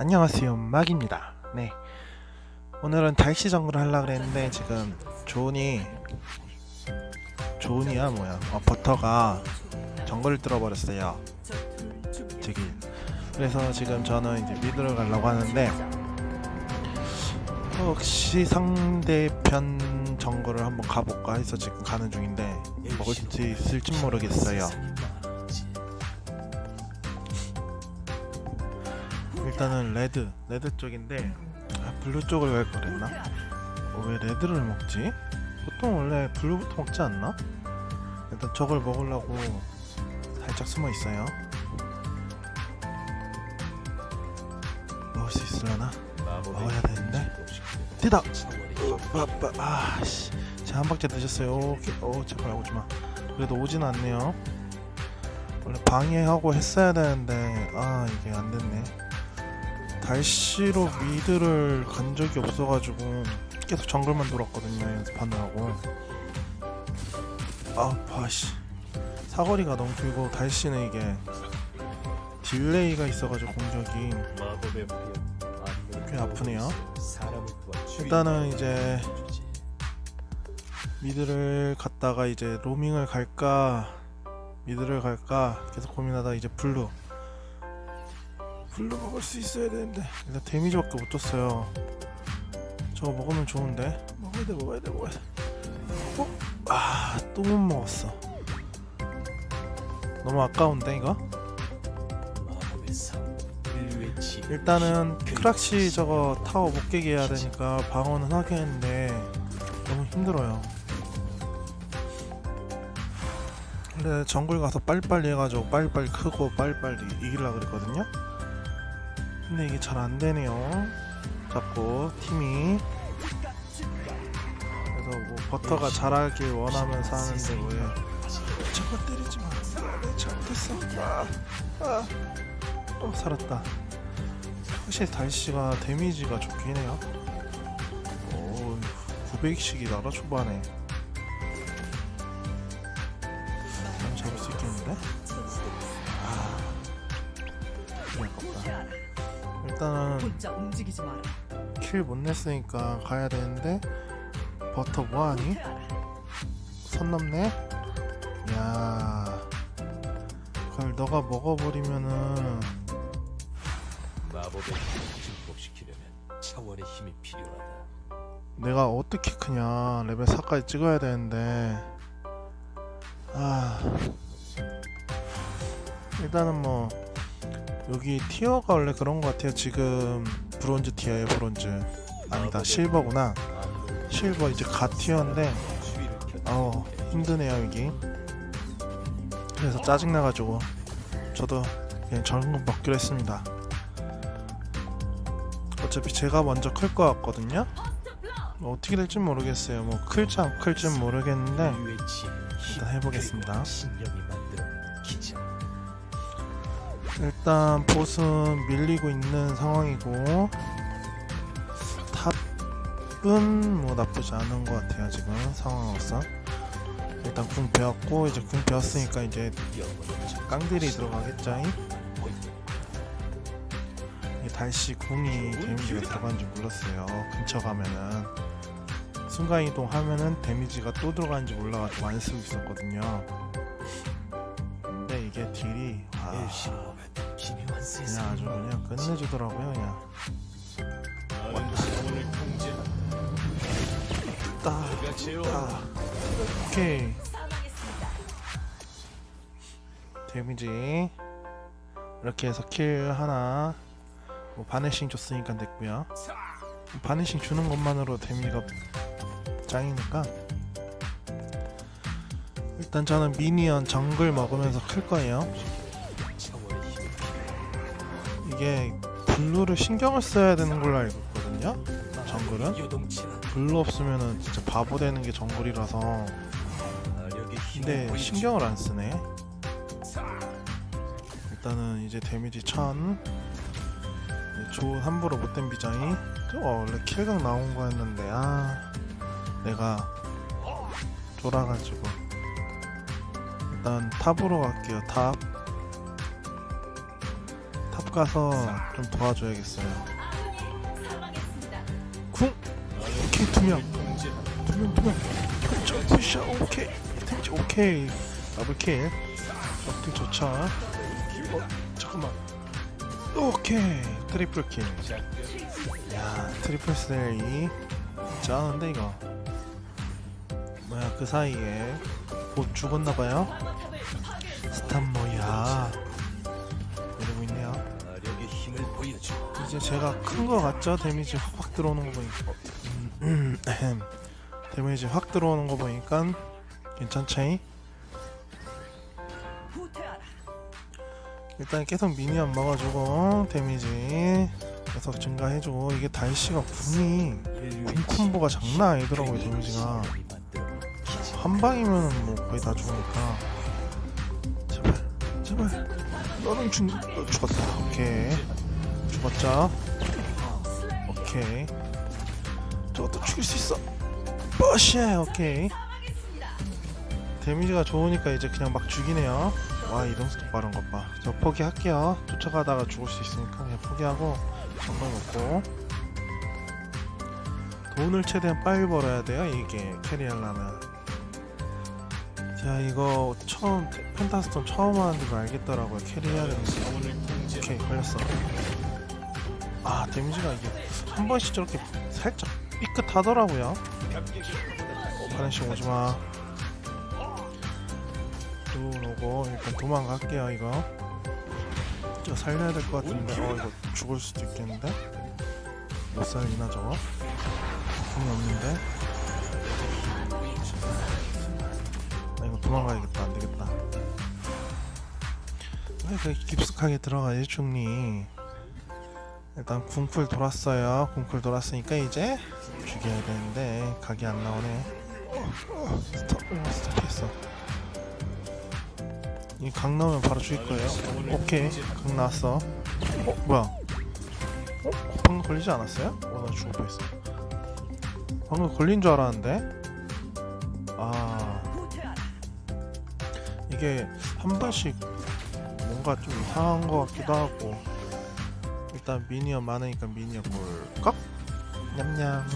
안녕하세요 막입니다. 네. 오늘은 달시 정글을 하려고 그랬는데 지금 조은이 조은이야 뭐야? 어, 버터가 정글을 뚫어버렸어요. 저기. 그래서 지금 저는 이제 미드를 가려고 하는데 혹시 상대편 정글을 한번 가볼까 해서 지금 가는 중인데 먹을 수 있을지 모르겠어요 일단은 레드 레드 쪽인데 아, 블루 쪽을 갈 거랬나? 어, 왜 레드를 먹지? 보통 원래 블루부터 먹지 않나? 일단 저걸 먹으려고 살짝 숨어 있어요. 먹을 수 있으려나? 먹어야 되는데. 뛰다. 어, 아, 아, 아씨, 제한 박자 늦었어요. 오케이. 어, 제발 오지 마. 그래도 오진 않네요. 원래 방해하고 했어야 되는데 아 이게 안 됐네. 달시로 미드를 간 적이 없어가지고 계속 정글만 돌았거든요 연습하느라고. 아파 씨. 사거리가 너무 길고 달시는 이게 딜레이가 있어가지고 공격이 꽤 아프네요. 일단은 이제 미드를 갔다가 이제 로밍을 갈까 미드를 갈까 계속 고민하다 이제 블루 블루 먹을 수 있어야 되는데 일단 데미지밖에 못 줬어요 저거 먹으면 좋은데 먹어야 돼 먹어야 돼 먹어야 돼 어? 아또 못 먹었어 너무 아까운데 이거? 일단은 크락시 저거 타워 못 깨게 해야 되니까 방어는 하겠는데 너무 힘들어요. 근데 정글 가서 빨리빨리 해가지고 빨리빨리 크고 빨리빨리 이기려고 그랬거든요. 근데 이게 잘 안 되네요. 자꾸 팀이 그래서 뭐 버터가 잘하길 원하면서 하는데 왜 저거 때리지 마. 내 잘못했어. 아, 아. 어 살았다. 확실히 달씨가 데미지가 좋긴 해요. 오, 900씩이 나라 초반에. 난 잡을 수 있겠는데? 일단은 혼자 움직이지 마라. 킬 못 냈으니까 가야 되는데 버터 뭐하니? 선 넘네? 야, 그걸 너가 먹어버리면은 마법의 힘을 증폭시키려면 차원의 힘이 필요하다 내가 어떻게 크냐 레벨 4까지 찍어야 되는데 아 일단은 뭐 여기 티어가 원래 그런 것 같아요. 지금 브론즈 티어에 브론즈. 아니다 실버구나. 실버 이제 가 티어인데 어 힘드네요 여기. 그래서 짜증나가지고 저도 그냥 적응 먹기로 했습니다. 어차피 제가 먼저 클 것 같거든요? 뭐 어떻게 될지 모르겠어요. 뭐 클지 안 클지 모르겠는데 일단 해보겠습니다 일단 보스는 밀리고 있는 상황이고 탑은 뭐 나쁘지 않은 것 같아요 지금 상황으로서. 일단 궁 배웠고 이제 궁 배웠으니까 이제 깡들이 들어가겠죠 이 달씨 궁이 데미지가 들어가는지 몰랐어요. 근처 가면은. 순간이동 하면은 데미지가 또 들어가는지 몰라가지고 안 쓰고 있었거든요. 근데 이게 딜이 와 기묘한 세상 그냥 아주 그냥 끝내주더라고요 그냥. 제어 딱. 오케이. 데미지. 이렇게 해서 킬 하나. 뭐 바네싱 줬으니까 됐고요. 바네싱 주는 것만으로 데미지가 짱이니까. 일단 저는 미니언 정글 먹으면서 클 거예요 이게 블루를 신경을 써야 되는 걸로 알고 있거든요 정글은 블루 없으면은 진짜 바보 되는 게 정글이라서 힘을 근데. 신경을 안 쓰네. 일단은 이제 데미지 1000. 조 함부로 못된 비장이. 저거 원래 킬각 나온 거였는데 아 내가 돌아가지고 일단 탑으로 갈게요. 탑. 가서 좀 도와줘야겠어요. 궁! 오케이 두명. 두명 두명. 결정 푸셔 오케이. 데미지 오케이. 더블킬. 더블킬 좋죠. 어 잠깐만. 오케이. 트리플 킬. 야 트리플 셀이 쩌는데 이거. 뭐야 그 사이에 곧 죽었나봐요? 스탑 뭐야 이제 제가 큰 거 같죠? 데미지 확 들어오는 거 보니까. 음, 음, 에헴. 데미지 확 들어오는 거 보니까 괜찮지? 일단 계속 미니언 먹어주고 데미지 계속 증가해주고 이게 달시가 궁이 궁 콤보가 장난 아니더라고요 데미지가. 한 방이면 뭐 거의 다 죽으니까. 제발 제발. 너는 죽너 죽었다. 오케이 죽었죠? 오케이. 저것도 죽일 수 있어. 버시 오케이. 데미지가 좋으니까 이제 그냥 막 죽이네요. 와 이동 속도 빠른 것봐저 포기할게요. 쫓아가다가 죽을 수 있으니까 그냥 포기하고 정말 먹고. 돈을 최대한 빨리 벌어야 돼요 이게. 캐리하려면. 자 이거 처음 펜타스톤 처음 하는데 도 알겠더라고요. 캐리해야 되는지. 오케이 걸렸어 아 데미지가 이게 한 번씩 저렇게 살짝 삐끗하더라고요. 파란씨 오지마. 또 오고 일단 도망갈게요 이거. 저 살려야 될 것 같은데. 어 이거 죽을 수도 있겠는데? 못 살리나 저거? 힘이 없는데? 나 이거 도망가야겠다. 안 되겠다. 왜 그렇게 깊숙하게 들어가지 충리 일단 궁쿨 돌았어요. 궁쿨 돌았으니까 이제 죽여야 되는데 각이 안 나오네. 어, 어, 스톱 어, 스톱했어. 이각 나오면 바로 죽일 거예요. 오케이. 각 나왔어. 어 뭐야? 어? 방금 걸리지 않았어요? 어 나 죽을 뻔했어. 방금 걸린 줄 알았는데? 아. 이게 한 번씩 뭔가 좀 이상한 것 같기도 하고 일단 미니언 많으니까 미니언 볼까? 냠냠.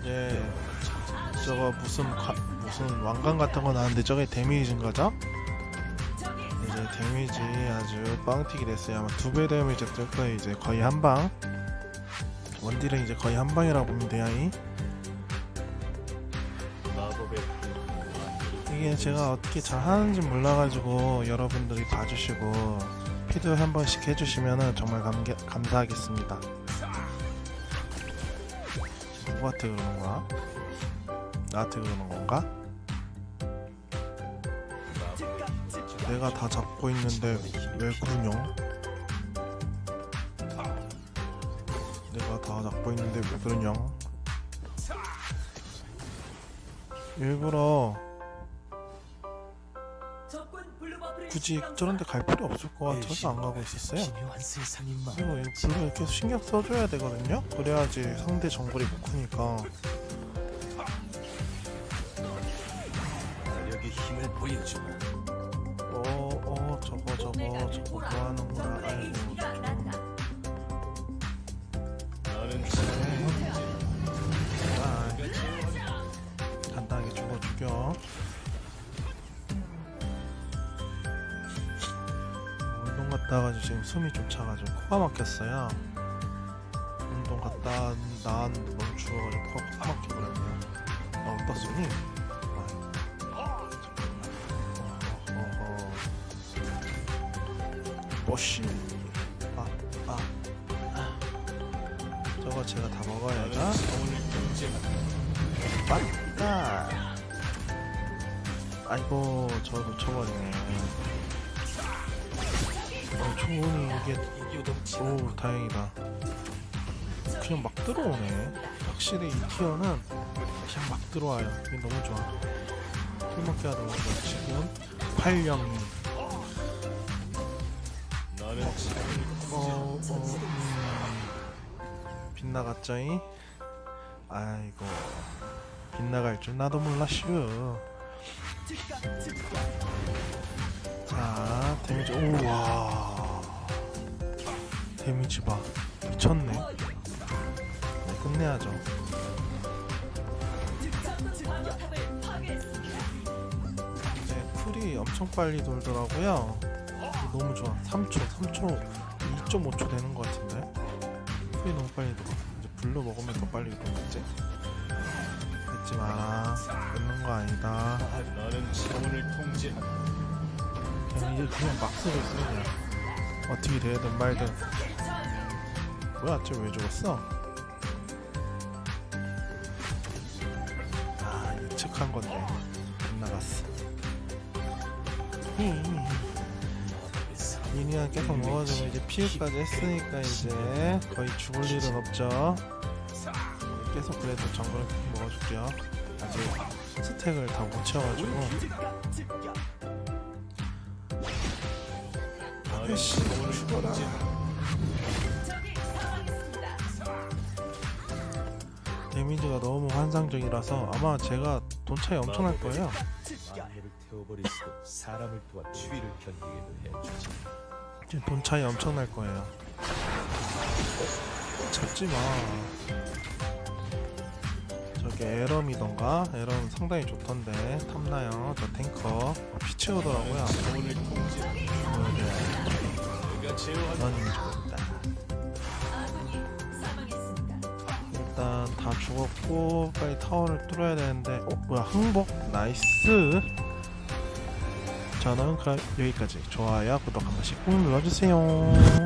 이제 저거 무슨 가, 무슨 왕관 같은 거 나왔는데 저게 데미지인 거죠? 이제 데미지 아주 빵튀기 됐어요. 아마 두 배 데미지 뜰 거예요 이제. 거의 한방. 원딜은 이제 거의 한방이라고 보면 돼요 이. 이게 제가 어떻게 잘 하는지 몰라가지고 여러분들이 봐주시고 피드 한 번씩 해주시면은 정말 감개, 감사하겠습니다. 누구한테 그러는 거야? 나한테 그러는 건가? 내가 다 잡고 있는데 왜 그러냐? 내가 다 잡고 있는데 왜 그러냐? 일부러 굳이 저런 데 갈 필요 없을 것 같아서 안 가고 있었어요. 그리고 이 블루 계속 신경 써줘야 되거든요. 그래야지 상대 정글이 못 크니까. 어, 어, 저거, 저거, 저거 뭐 하는 거야. 아이고, 와가지고 지금 숨이 좀 차가지고 코가 막혔어요. 운동 갔다 나왔는데 너무 추워가지고 코가 확 막혀버렸네요. 어, 어떻으니? 뽀시. 아, 아, 아. 저거 제가 다 먹어야죠. 맞다. 아이고, 저 놓쳐버리네. 어, 초원이 이게, 오, 다행이다. 그냥 막 들어오네. 확실히 이 티어는 그냥 막 들어와요. 이게 너무 좋아. 풀먹기 하다 보니까 지금 8령. 나는 어, 어, 음. 빗나갔죠이? 아이고 빗나갈 줄 나도 몰랐슈 자 데미지 오와 데미지 봐. 미쳤네. 네, 끝내야죠. 이제 쿨이 엄청 빨리 돌더라고요. 너무 좋아. 3초 3초 2.5초 되는 것 같은데? 쿨이 너무 빨리 돌아. 이제 블루 먹으면 더 빨리 돌겠지 잊지 마라 끊는 거 아니다. 나는 차원을 통제한다. 그냥 이제 그냥 막 쓰고 그냥 어떻게 되든 말든. 뭐야 쟤왜 죽었어? 아 예측한 건데. 안 나갔어. 음. 미니가 계속 먹어주고 이제 피해까지 했으니까 이제 거의 죽을 일은 없죠. 계속 그래도 정글 먹어줄게요. 아직 스택을 다 못 채워가지고 아이씨, 죽어라. 데미지가 너무 환상적이라서 아마 제가 돈 차이 엄청 날 거예요. 태워버릴 수도 사람을 도와 추위를 견디게도 해주지. 지금 돈 차이 엄청 날 거예요. 잡지 마. 저기 에럼이던가 에럼 상당히 좋던데 탐나요. 저 탱커 피 채우더라고요. 이미 죽었다. 일단 다 죽었고 빨리 타워를 뚫어야 되는데 어 뭐야 항복 나이스 저는 그 여기까지 좋아요 구독 한 번씩 꾹 눌러주세요